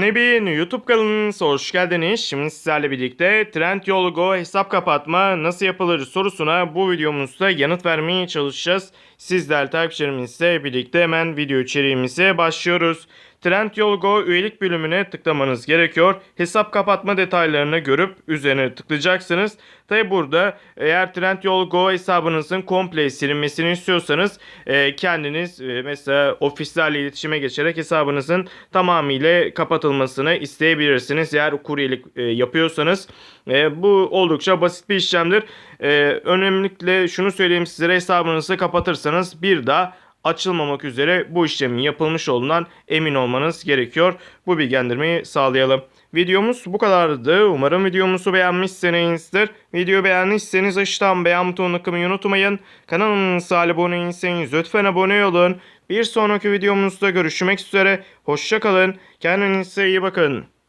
Nebin YouTube kanalınıza hoş geldiniz. Şimdi sizlerle birlikte Trendyol Go hesap kapatma nasıl yapılır sorusuna bu videomuzda yanıt vermeye çalışacağız. Sizler takipçilerimizle birlikte hemen video içeriğimize başlıyoruz. Trendyol Go üyelik bölümüne tıklamanız gerekiyor. Hesap kapatma detaylarını görüp üzerine tıklayacaksınız. Tabi burada eğer Trendyol Go hesabınızın komple silinmesini istiyorsanız e, kendiniz e, mesela ofislerle iletişime geçerek hesabınızın tamamıyla kapatılmasını isteyebilirsiniz. Eğer kuryelik e, yapıyorsanız e, bu oldukça basit bir işlemdir. E, önemlikle şunu söyleyeyim sizlere hesabınızı kapatırsanız bir daha açılmamak üzere bu işlemin yapılmış olduğundan emin olmanız gerekiyor. Bu bilgilendirmeyi sağlayalım. Videomuz bu kadardı. Umarım videomuzu beğenmişsinizdir. Video beğendiyseniz aşağıdan beğen butonuna tıklamayı unutmayın. Kanalımıza abone değilseniz lütfen abone olun. Bir sonraki videomuzda görüşmek üzere. Hoşçakalın. Kendinize iyi bakın.